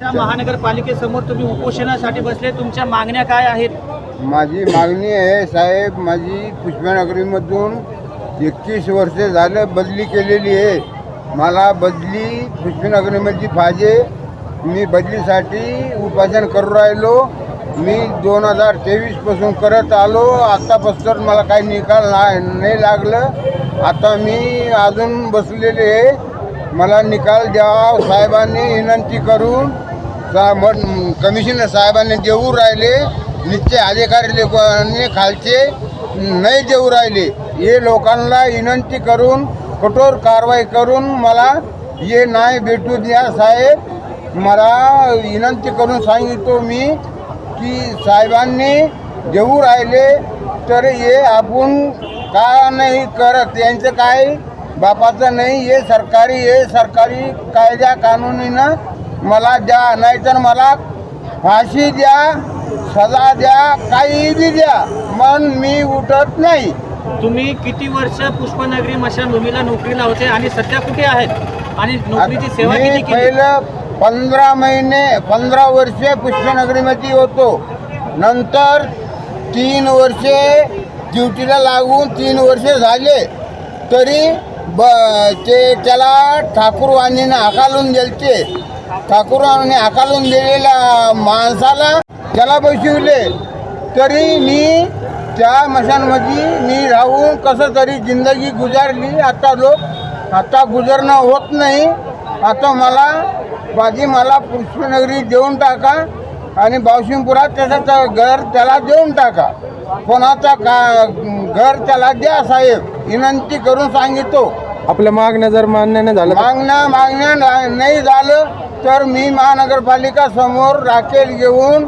महानगरपालिकेसमोर तुम्ही उपोषणासाठी बसले तुमच्या मागण्या काय आहेत? माझी मागणी आहे साहेब माझी पुष्पनगरीमधून एकतीस वर्षे झालं बदली केलेली आहे. मला बदली पुष्पनगरीमध्ये पाहिजे. मी बदलीसाठी उपासन करू राहिलो. मी दोन हजार तेवीसपासून करत आलो. आत्तापासून मला काही निकाल ना नाही लागलं. आता मी अजून बसलेले आहे. मला निकाल द्यावा साहेबांनी विनंती करून सा कमिशनर साहेबांनी देऊ राहिले निश्चय अधिकारी लोकांनी खालचे नाही देऊ राहिले. हे लोकांना विनंती करून कठोर कारवाई करून मला हे नाही भेटू द्या साहेब. मला विनंती करून सांगितो मी की साहेबांनी देऊ राहिले तर हे आपण का नाही करत? यांचं काय बापाचं नाही हे सरकारी हे सरकारी कायद्या कानुनीनं मला द्या नाहीतर मला फाशी द्या सजा द्या काही बी द्या. मन मी उठत नाही. तुम्ही किती वर्ष पुष्पनगरी मशानभूमीला नोकरीला होते आणि सध्या कुठे आहेत? आणि नोकरीची सेवा किती केली? पहिलं पंधरा महिने पंधरा वर्षे पुष्पनगरीमध्ये होतो. नंतर तीन वर्षे ड्युटीला लागून तीन वर्षे झाले. तरी ब ते त्याला ठाकूरवाणीनं हाकालून द्यायचे ठाकूरवाणीने हाकालून दिलेल्या माणसाला त्याला बसविले. तरी मी त्या मशानमध्ये मी राहून कसं तरी जिंदगी गुजारली. आता लोक आता गुजरणं होत नाही. आता मला बाजी मला पुष्पनगरी देऊन टाका आणि बावशिंगपुरात त्याचं घर त्याला देऊन टाका. कोणाचा का घर त्याला द्या साहेब. विनंती करून सांगितो आपल्या मागण्या जर मान्य नाही झालं तर मागण्या मागण्या ना- नाही झालं तर मी महानगरपालिका समोर राखेल घेऊन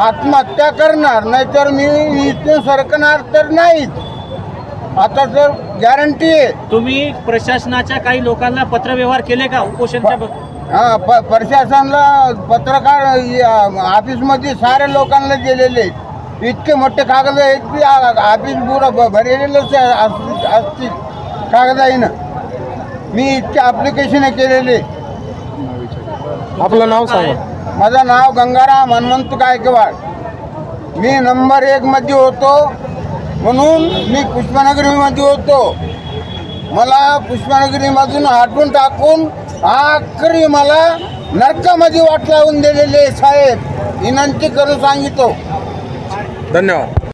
आत्महत्या करणार नाहीतर मी इथून सरकणार तर नाहीच आता तर गॅरंटी आहे. तुम्ही प्रशासनाच्या काही लोकांना पत्रव्यवहार केले का? उपोषणच्या ब- हा प प्रशासनाला पत्रकार ऑफिसमध्ये साऱ्या लोकांना दिलेले आहेत. इतके मोठे कागद आहेत की आ- ऑफिस पुरं भ- भरलेलंच आहे अस- असतील कागदाईनं मी इतके ॲप्लिकेशन केलेले. आपलं नाव सांगा. माझं नाव गंगाराम हनुमंत गायकवाड. मी नंबर एक मध्ये होतो. म्हणून मी पुष्पनगरीमध्ये होतो. मला पुष्पनगरीमधून हटून टाकून आखरी मला नरकामध्ये वाट लावून दिलेले साहेब. विनंती करून सांगितो धन्यवाद.